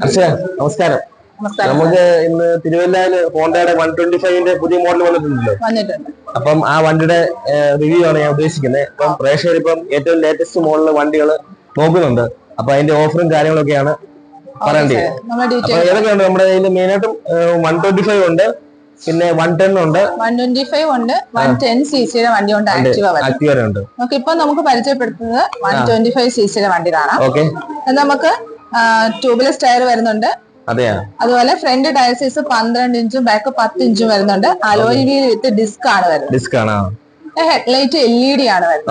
നമസ്കാരം. നമുക്ക് ഇന്ന് തിരുവല്ലയിൽ ഹോണ്ടയുടെ വൺ ട്വന്റി ഫൈവിന്റെ പുതിയ മോഡൽ വന്നിട്ടുണ്ടല്ലോ. വന്നിട്ടുണ്ട്. അപ്പം ആ വണ്ടിയുടെ റിവ്യൂ ആണ് ഞാൻ ഉദ്ദേശിക്കുന്നത്. അപ്പം പ്രേക്ഷകർ ഇപ്പം ഏറ്റവും ലേറ്റസ്റ്റ് മോഡൽ വണ്ടികൾ നോക്കുന്നുണ്ട്. അപ്പൊ അതിന്റെ ഓഫറും കാര്യങ്ങളൊക്കെയാണ് പറയേണ്ടത് അപ്പൊ ഏതൊക്കെയുണ്ട്? നമ്മുടെ കയ്യിൽ മെയിനായിട്ടും വൺ ട്വന്റി ഫൈവ് ഉണ്ട് പിന്നെ വൺ ടെൻ ഉണ്ട്. വൺ ട്വന്റി ഫൈവ് ഉണ്ട് വൺ ടെൻ സി സിയുടെ വണ്ടി ഉണ്ട്. ആക്റ്റീവ ആക്ടിവ ഉണ്ട് നമുക്ക് ഇപ്പൊ നമുക്ക് പരിചയപ്പെടുത്തുന്നത് വൺ ട്വന്റി ഫൈവ് സി സിയുടെ വണ്ടി കാണാം. ഓക്കെ. നമുക്ക് ട്യൂബ്ലെസ് ടയർ വരുന്നുണ്ട്. അതുപോലെ ഫ്രണ്ട് ടയർ സൈസ് പന്ത്രണ്ട് ഇഞ്ചും ബാക്ക് പത്ത് ഇഞ്ചും വരുന്നുണ്ട്. അലോയ് വീൽ വിത്ത് ഡിസ്ക് ആണ് വരുന്നത്. ഡിസ്ക് ആണ്? ഹെഡ്ലൈറ്റ് എൽ ഇ ഡി ആണ് വരുന്നത്.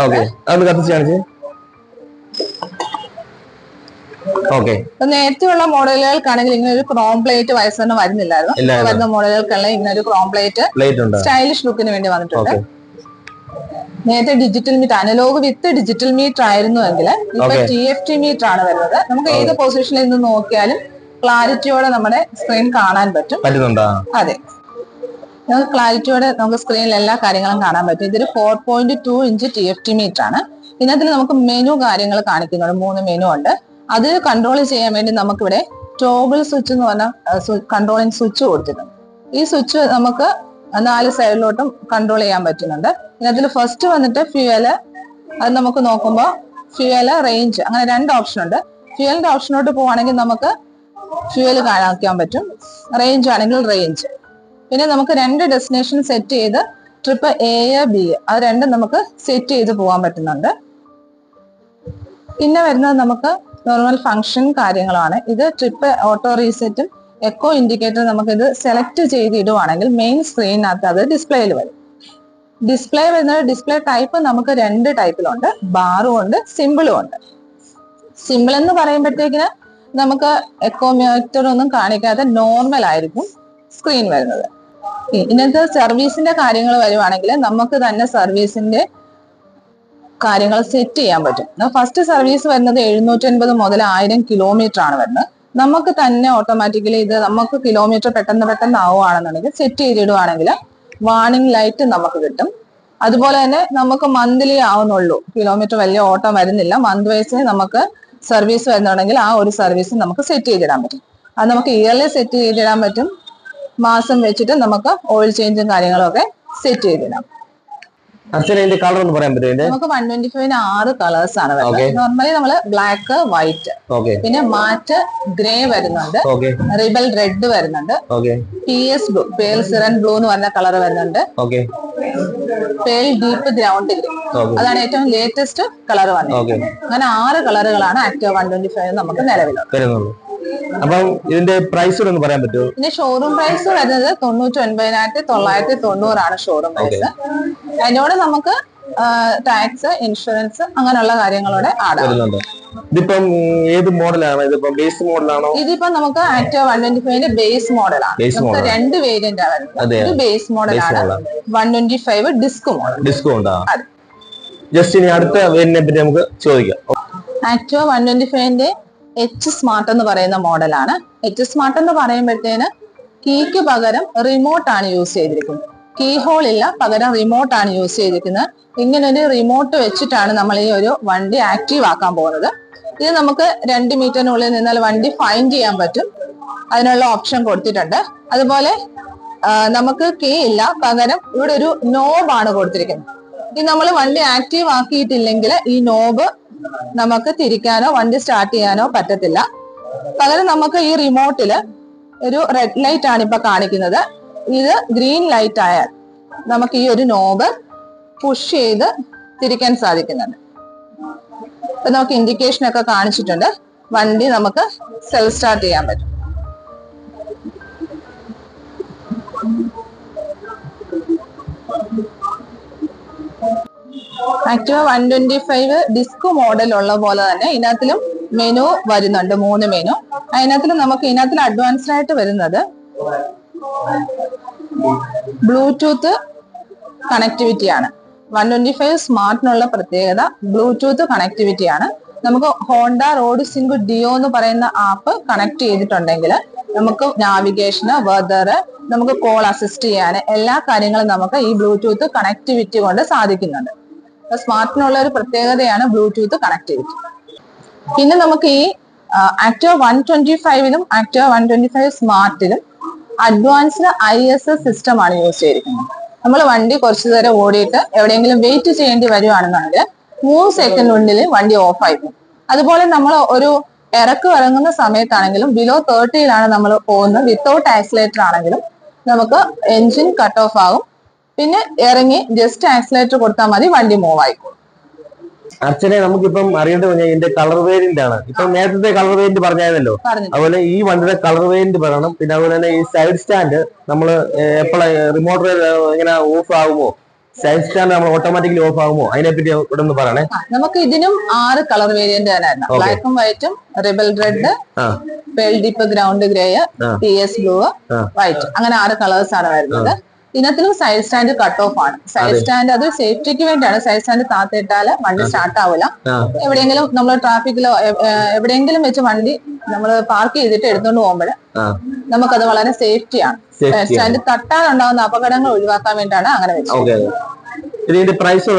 നേരത്തെയുള്ള മോഡലുകൾക്കാണെങ്കിൽ ഇങ്ങനെ ഒരു ക്രോം പ്ലേറ്റ് വയസ്സൊന്നും വരുന്നില്ലായിരുന്നു. വരുന്ന മോഡലുകൾക്കെല്ലാം ഇങ്ങനെ ഒരു ക്രോം പ്ലേറ്റ് സ്റ്റൈലിഷ് ലുക്കിന് വേണ്ടി വന്നിട്ടുണ്ട്. നേരത്തെ digital meter analog with digital meter ആയിരുന്നു എങ്കിൽ ഇപ്പൊ. ടി എഫ് ടി മീറ്റർ ആണ് വരുന്നത്. നമുക്ക് ഏത് പൊസിഷനിൽ നിന്ന് നോക്കിയാലും ക്ലാരിറ്റിയോടെ നമ്മുടെ സ്ക്രീൻ കാണാൻ പറ്റും. അതെ. നമുക്ക് ക്ലാരിറ്റിയോടെ നമുക്ക് സ്ക്രീനിൽ എല്ലാ കാര്യങ്ങളും കാണാൻ പറ്റും. ഇതൊരു four point two inch T F T meter ആണ്. ഇതിനകത്തിൽ നമുക്ക് മെനു കാര്യങ്ങൾ കാണിക്കുന്നുണ്ട്. മൂന്ന് മെനു ഉണ്ട്. അത് കൺട്രോൾ ചെയ്യാൻ വേണ്ടി നമുക്കിവിടെ ടോബിൾ സ്വിച്ച് എന്ന് പറഞ്ഞ കൺട്രോളിങ് സ്വിച്ച് കൊടുത്തിട്ടുണ്ട്. ഈ സ്വിച്ച് നമുക്ക് നാല് സൈഡിലോട്ടും കൺട്രോൾ ചെയ്യാൻ പറ്റുന്നുണ്ട്. ഇതിനകത്തിൽ ഫസ്റ്റ് വന്നിട്ട് ഫ്യൂവൽ അത് നമുക്ക് നോക്കുമ്പോൾ ഫ്യൂവൽ റേഞ്ച് അങ്ങനെ രണ്ട് ഓപ്ഷൻ ഉണ്ട്. ഫ്യൂവലിന്റെ ഓപ്ഷനോട്ട് പോവാണെങ്കിൽ നമുക്ക് ഫ്യൂവൽ കാണിക്കാൻ പറ്റും. റേഞ്ച് ആണെങ്കിൽ റേഞ്ച് പിന്നെ നമുക്ക് രണ്ട് ഡെസ്റ്റിനേഷൻ സെറ്റ് ചെയ്ത് ട്രിപ്പ് എ ബി അത് രണ്ടും നമുക്ക് സെറ്റ് ചെയ്ത് പോകാൻ പറ്റുന്നുണ്ട്. പിന്നെ വരുന്നത് നമുക്ക് നോർമൽ ഫങ്ഷൻ കാര്യങ്ങളാണ്. ഇത് ട്രിപ്പ് ഓട്ടോ റീസെറ്റും എക്കോ ഇൻഡിക്കേറ്റർ നമുക്കിത് സെലക്ട് ചെയ്ത് ഇടുവാണെങ്കിൽ മെയിൻ സ്ക്രീനിനകത്ത് അത് ഡിസ്പ്ലേയിൽ വരും. ഡിസ്പ്ലേ വരുന്ന ഡിസ്പ്ലേ ടൈപ്പ് നമുക്ക് രണ്ട് ടൈപ്പിലുണ്ട് ബാറും ഉണ്ട് സിമ്പിളും ഉണ്ട്. സിമ്പിൾ എന്ന് പറയുമ്പോഴത്തേക്കിന് നമുക്ക് എക്കോമീറ്റർ ഒന്നും കാണിക്കാതെ നോർമൽ ആയിരിക്കും സ്ക്രീൻ വരുന്നത്. ഇന്നത്തെ സർവീസിന്റെ കാര്യങ്ങൾ വരുവാണെങ്കിൽ നമുക്ക് തന്നെ സർവീസിന്റെ കാര്യങ്ങൾ സെറ്റ് ചെയ്യാൻ പറ്റും. ഫസ്റ്റ് സർവീസ് വരുന്നത് എഴുന്നൂറ്റി അൻപത് മുതൽ ആയിരം കിലോമീറ്റർ ആണ് വരുന്നത്. നമുക്ക് തന്നെ ഓട്ടോമാറ്റിക്കലി ഇത് നമുക്ക് കിലോമീറ്റർ പെട്ടെന്ന് പെട്ടെന്ന് ആവുകയാണെന്നുണ്ടെങ്കിൽ സെറ്റ് ചെയ്തിടുവാണെങ്കിൽ വാണിംഗ് ലൈറ്റ് നമുക്ക് കിട്ടും. അതുപോലെ തന്നെ നമുക്ക് മന്ത്ലി ആവുന്നുള്ളൂ. കിലോമീറ്റർ വലിയ ഓട്ടം വരുന്നില്ല. മന്ത് വൈസിന് നമുക്ക് സർവീസ് വരുന്നുണ്ടെങ്കിൽ ആ ഒരു സർവീസ് നമുക്ക് സെറ്റ് ചെയ്തിടാൻ പറ്റും. അത് നമുക്ക് ഇയർലി സെറ്റ് ചെയ്തിടാൻ പറ്റും. മാസം വെച്ചിട്ട് നമുക്ക് ഓയിൽ ചേഞ്ചും കാര്യങ്ങളും ഒക്കെ സെറ്റ് ചെയ്തിടാം. അച്ഛൻ ഇതിന്റെ കളർ ഒന്ന് പറയാൻ പറ്റുമോ നമുക്ക് വൺ ട്വന്റി ഫൈവിന് ആറ് കളേഴ്സ് ആണ് വരുന്നത്. നോർമലി നമ്മൾ ബ്ലാക്ക് വൈറ്റ് പിന്നെ മാറ്റ് ഗ്രേ വരുന്നുണ്ട്. റിബൽ റെഡ് വരുന്നുണ്ട്. P S blue pale siren blue എന്ന് പറഞ്ഞ കളർ വരുന്നുണ്ട്. പേൽ ഡീപ്പ് ഗ്രൗണ്ട് അതാണ് ഏറ്റവും ലേറ്റസ്റ്റ് കളർ വന്നത്. അങ്ങനെ ആറ് കളറുകളാണ് ആക്റ്റീവ് വൺ ട്വന്റി ഫൈവ് നമുക്ക് നിലവിലുള്ളത്. അപ്പം ഇതിന്റെ പ്രൈസ് ഒന്ന് പറയാൻ പറ്റുമോ? ഇതിന്റെ ഷോറൂം പ്രൈസ് വരുന്നത് തൊണ്ണൂറ്റി ഒൻപതിനായിരത്തി തൊള്ളായിരത്തി തൊണ്ണൂറാണ് ഷോറൂം പ്രൈസ് അതിനോട് നമുക്ക് ടാക്സ് ഇൻഷുറൻസ് അങ്ങനെയുള്ള കാര്യങ്ങളോടെ ആഡ് വരുന്നുണ്ട്. ഇതിപ്പം ഏത് മോഡലാണ്? ഇതിപ്പം ബേസ് മോഡലാണോ? ഇതിപ്പോ നമുക്ക് ആക്റ്റീവ് വൺ ട്വന്റി ഫൈവിന്റെ ബേസ് മോഡലാണ് നമുക്ക് രണ്ട് വേരിയന്റ് ഇത് ബേസ് മോഡലാണ്. One twenty five disc model disk ഉണ്ടോ? ജസ്റ്റ് ഇനി അടുത്ത വേരിയന്റിനെ പറ്റി നമുക്ക് ചോദിക്കാം. Active one twenty ഫൈവിന്റെ H smart എന്ന് പറയുന്ന മോഡലാണ് എച്ച് സ്മാർട്ട് എന്ന് പറയുമ്പോഴത്തേന് കീക്ക് പകരം റിമോട്ട് ആണ് യൂസ് ചെയ്തിരിക്കുന്നത്. കീ ഹോൾ ഇല്ല പകരം റിമോട്ട് ആണ് യൂസ് ചെയ്തിരിക്കുന്നത്. ഇങ്ങനെ ഒരു റിമോട്ട് വെച്ചിട്ടാണ് നമ്മൾ ഈ ഒരു വണ്ടി ആക്റ്റീവ് ആക്കാൻ പോകുന്നത്. ഇത് നമുക്ക് രണ്ട് മീറ്ററിനുള്ളിൽ നിന്നാൽ വണ്ടി ഫൈൻഡ് ചെയ്യാൻ പറ്റും. അതിനുള്ള ഓപ്ഷൻ കൊടുത്തിട്ടുണ്ട്. അതുപോലെ നമുക്ക് കീ ഇല്ല പകരം ഇവിടെ ഒരു നോബ് ആണ് കൊടുത്തിരിക്കുന്നത്. ഇത് നമ്മൾ വണ്ടി ആക്റ്റീവ് ആക്കിയിട്ടില്ലെങ്കിൽ ഈ നോബ് നമുക്ക് തിരിക്കാനോ വണ്ടി സ്റ്റാർട്ട് ചെയ്യാനോ പറ്റത്തില്ല. പകരം നമുക്ക് ഈ റിമോട്ടിൽ ഒരു റെഡ് ലൈറ്റ് ആണ് ഇപ്പൊ കാണിക്കുന്നത്. ഇത് ഗ്രീൻ ലൈറ്റ് ആയാൽ നമുക്ക് ഈ ഒരു നോബ് പുഷ് ചെയ്ത് തിരിക്കാൻ സാധിക്കുന്നുണ്ട്. ഇപ്പൊ നമുക്ക് ഇൻഡിക്കേഷൻ ഒക്കെ കാണിച്ചിട്ടുണ്ട്. വണ്ടി നമുക്ക് സെൽഫ് സ്റ്റാർട്ട് ചെയ്യാൻ പറ്റും. Activa one twenty five disc model ഉള്ള പോലെ തന്നെ ഇതിനകത്തിലും മെനു വരുന്നുണ്ട് മൂന്ന് മെനു അതിനകത്തിൽ നമുക്ക് ഇതിനകത്തിൽ അഡ്വാൻസ്ഡ് ആയിട്ട് വരുന്നത് ബ്ലൂടൂത്ത് കണക്ടിവിറ്റി ആണ്. വൺ ട്വന്റി ഫൈവ് സ്മാർട്ടിനുള്ള പ്രത്യേകത ബ്ലൂടൂത്ത് കണക്ടിവിറ്റി ആണ്. നമുക്ക് ഹോണ്ട റോഡ് സിങ്ക് ഡിയോ എന്ന് പറയുന്ന ആപ്പ് കണക്ട് ചെയ്തിട്ടുണ്ടെങ്കിൽ നമുക്ക് നാവിഗേഷന് വെതർ നമുക്ക് കോൾ അസിസ്റ്റ് ചെയ്യാൻ എല്ലാ കാര്യങ്ങളും നമുക്ക് ഈ ബ്ലൂടൂത്ത് കണക്ടിവിറ്റി കൊണ്ട് സാധിക്കുന്നുണ്ട്. സ്മാർട്ടിനുള്ള ഒരു പ്രത്യേകതയാണ് ബ്ലൂടൂത്ത് കണക്ടിവിറ്റി പിന്നെ നമുക്ക് ഈ ആക്ടോ വൺ ട്വന്റി ഫൈവിലും ആക്ടോ one twenty five സ്മാർട്ടിലും advanced I S S system ആണ് യൂസ് ചെയ്തിരിക്കുന്നത്. നമ്മൾ വണ്ടി കുറച്ചു നേരം ഓടിയിട്ട് എവിടെയെങ്കിലും വെയിറ്റ് ചെയ്യേണ്ടി വരുവാണെന്നുണ്ടെങ്കിൽ മൂന്ന് സെക്കൻഡിനുള്ളിൽ വണ്ടി ഓഫ് ആയിരിക്കും. അതുപോലെ നമ്മൾ ഒരു ഇറക്ക് ഇറങ്ങുന്ന സമയത്താണെങ്കിലും ബിലോ തേർട്ടിയിലാണ് നമ്മൾ പോകുന്നത്. വിത്തൗട്ട് ആക്സിലേറ്റർ ആണെങ്കിലും നമുക്ക് എൻജിൻ കട്ട് ഓഫ് ആകും പിന്നെ ഇറങ്ങി ജസ്റ്റ് ആക്സിലേറ്റർ കൊടുത്താൽ മതി വണ്ടി മൂവ് ആയിക്കോളും. അർച്ചനെ നമുക്കിപ്പം അറിയേണ്ടത് പറഞ്ഞാൽ ഇതിന്റെ കളർ വേരിയന്റ് ആണ്. ഇപ്പൊ നേരത്തെ കളർ വേരിയന്റ് പറഞ്ഞായിരുന്നല്ലോ. അതുപോലെ ഈ വണ്ടിയുടെ കളർ വേരിയന്റ് പറയണം. പിന്നെ അതുപോലെ തന്നെ ഈ സൈഡ് സ്റ്റാൻഡ് നമ്മൾ എപ്പോഴാ റിമോട്ട് ഇങ്ങനെ ഓഫ് ആകുമോ? സൈഡ് സ്റ്റാൻഡ് നമ്മൾ ഓട്ടോമാറ്റിക്കലി ഓഫ് ആകുമോ? അതിനെപ്പറ്റി ഇവിടെ ഒന്ന് പറയണേ. നമുക്ക് ഇതിനും ആറ് കളർ വേരിയന്റ് Okay. ബ്ലാക്കും വൈറ്റും rebel red pearl deep ground grey. P S blue white അങ്ങനെ ആറ് കളേഴ്സ് ആണ് വരുന്നത്. ഇതിനകത്തിലും സൈഡ് സ്റ്റാൻഡ് കട്ട് ഓഫ് ആണ്. സൈഡ് സ്റ്റാൻഡ് അത് സേഫ്റ്റിക്ക് വേണ്ടിയാണ്. സൈഡ് സ്റ്റാൻഡ് താത്തിട്ടാൽ വണ്ടി സ്റ്റാർട്ട് ആവില്ല എവിടെയെങ്കിലും നമ്മൾ ട്രാഫിക്കിലോ എവിടെയെങ്കിലും വെച്ച് വണ്ടി നമ്മൾ പാർക്ക് ചെയ്തിട്ട് എടുത്തുകൊണ്ട് പോകുമ്പോൾ നമുക്കത് വളരെ സേഫ്റ്റിയാണ് സൈഡ് സ്റ്റാൻഡ് തട്ടാനുണ്ടാകുന്ന അപകടങ്ങൾ ഒഴിവാക്കാൻ വേണ്ടിയാണ് അങ്ങനെ വെച്ചത്. പ്രൈസ്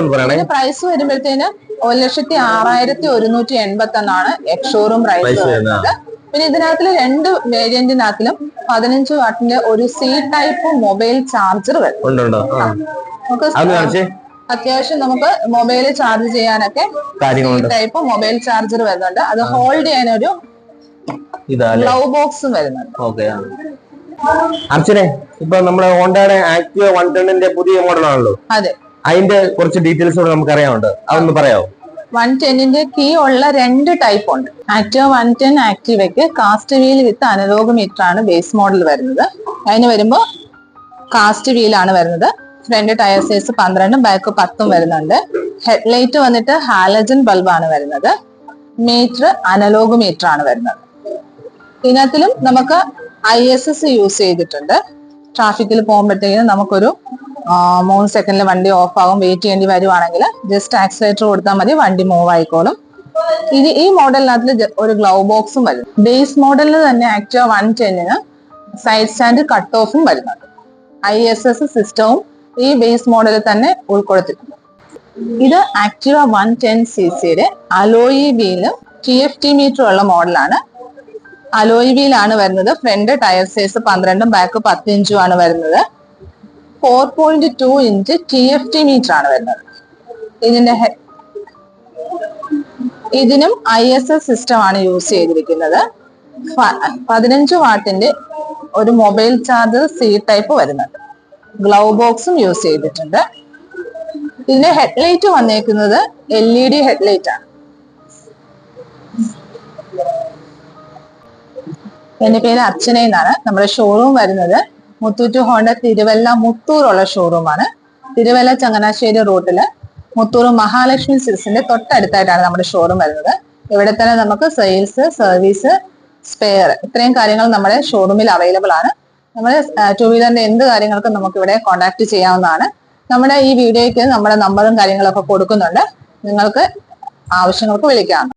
പ്രൈസ് വരുമ്പോഴത്തേന് ഒരു ലക്ഷത്തി ആറായിരത്തി ഒരുന്നൂറ്റി എൺപത്തി ഒന്നാണ് എക്സോറും പ്രൈസ് വരുന്നത്. പിന്നെ ഇതിനകത്തിൽ രണ്ട് വേരിയന്റിനകത്തിലും പതിനഞ്ച് വാട്ടിന്റെ ഒരു സി ടൈപ്പ് മൊബൈൽ ചാർജർ വരും. നമുക്ക് അത്യാവശ്യം നമുക്ക് മൊബൈൽ ചാർജ് ചെയ്യാനൊക്കെ ടൈപ്പ് മൊബൈൽ ചാർജർ വരുന്നുണ്ട്. അത് ഹോൾഡ് ചെയ്യാനൊരു ഗ്ലൗ ബോക്സും വരുന്നുണ്ട്. ഓക്കെ അർച്ചനെ ഇപ്പൊ നമ്മുടെ ഹോണ്ടയുടെ ആക്റ്റീവ് വൺ ടെണ്ണിന്റെ പുതിയ മോഡലാണല്ലോ. അതെ. അതിന്റെ കുറച്ച് ഡീറ്റെയിൽസ് കൂടെ നമുക്ക് അറിയാനുണ്ട് അതൊന്ന് പറയാമോ വൺ ടെന്നിന്റെ കീ ഉള്ള രണ്ട് ടൈപ്പ് ഉണ്ട്. Activa one ten ആക്റ്റീവയ്ക്ക് cast wheel with analog meter ആണ് ബേസ് മോഡൽ വരുന്നത്. അതിന് വരുമ്പോൾ കാസ്റ്റ് വീലാണ് വരുന്നത്. ഫ്രണ്ട് ടയർ സൈസ് പന്ത്രണ്ടും ബാക്ക് പത്തും വരുന്നുണ്ട്. ഹെഡ്ലൈറ്റ് വന്നിട്ട് ഹാലജൻ ബൾബാണ് വരുന്നത്. മീറ്റർ അനലോഗ് മീറ്റർ ആണ് വരുന്നത്. ഇതിനകത്തിലും നമുക്ക് ഐ എസ് എസ് യൂസ് ചെയ്തിട്ടുണ്ട്. ട്രാഫിക്കിൽ പോകുമ്പോഴത്തേക്കും നമുക്കൊരു മൂന്ന് സെക്കൻഡിൽ വണ്ടി ഓഫ് ആകും വെയിറ്റ് ചെയ്യേണ്ടി വരുവാണെങ്കിൽ ജസ്റ്റ് ആക്സിലേറ്റർ കൊടുത്താൽ മതി. വണ്ടി മൂവ് ആയിക്കോളും. ഇനി ഈ മോഡലിനകത്ത് ഒരു ഗ്ലൗ ബോക്സും വരും. ബേസ് മോഡലിൽ തന്നെ ആക്റ്റീവ വൺ ടെന്നിന് സൈഡ് സ്റ്റാൻഡ് കട്ട് ഓഫും വരുന്നുണ്ട്. ഐ എസ് എസ് സിസ്റ്റവും ഈ ബേസ് മോഡലിൽ തന്നെ ഉൾക്കൊടുത്തിട്ടുണ്ട്. ഇത് ആക്റ്റീവ വൺ ടെൻ സി സിയുടെ അലോയി വീലും ടി എഫ് ടി മീറ്റർ ഉള്ള മോഡലാണ് അലോയി വീലാണ് വരുന്നത്. ഫ്രണ്ട് ടയർ സൈസ് പന്ത്രണ്ടും ബാക്ക് പത്തിഞ്ചും ആണ് വരുന്നത്. Four point two inch T F T meter ആണ് വരുന്നത്. ഇതിന്റെ ഇതിനും ഐ എസ് എസ് സിസ്റ്റം ആണ് യൂസ് ചെയ്തിരിക്കുന്നത്. പതിനഞ്ച് വാട്ടിന്റെ ഒരു മൊബൈൽ ചാർജർ സി ടൈപ്പ് വരുന്നത്. ഗ്ലൗ ബോക്സും യൂസ് ചെയ്തിട്ടുണ്ട്. ഇതിന്റെ ഹെഡ്ലൈറ്റ് വന്നേക്കുന്നത് എൽ ഇ ഡി ഹെഡ്ലൈറ്റ് ആണ്. എന്റെ പേര് അർച്ചന എന്നാണ് നമ്മുടെ ഷോറൂം വരുന്നത് മുത്തൂറ്റ് ഹോണ്ട തിരുവല്ല മുത്തൂറുള്ള ഷോറൂമാണ്. തിരുവല്ല ചങ്ങനാശ്ശേരി റൂട്ടിൽ മുത്തൂർ മഹാലക്ഷ്മി സിൽസിന്റെ തൊട്ടടുത്തായിട്ടാണ് നമ്മുടെ ഷോറൂം വരുന്നത്. ഇവിടെ തന്നെ നമുക്ക് സെയിൽസ് സർവീസ് സ്പെയർ ഇത്രയും കാര്യങ്ങൾ നമ്മുടെ ഷോറൂമിൽ അവൈലബിൾ ആണ്. നമ്മുടെ ടു വീലറിന്റെ എന്ത് കാര്യങ്ങൾക്കും നമുക്ക് ഇവിടെ കോൺടാക്ട് ചെയ്യാവുന്നതാണ്. നമ്മുടെ ഈ വീഡിയോയ്ക്ക് നമ്മുടെ നമ്പറും കാര്യങ്ങളൊക്കെ കൊടുക്കുന്നുണ്ട്. നിങ്ങൾക്ക് ആവശ്യങ്ങൾക്ക് വിളിക്കാം.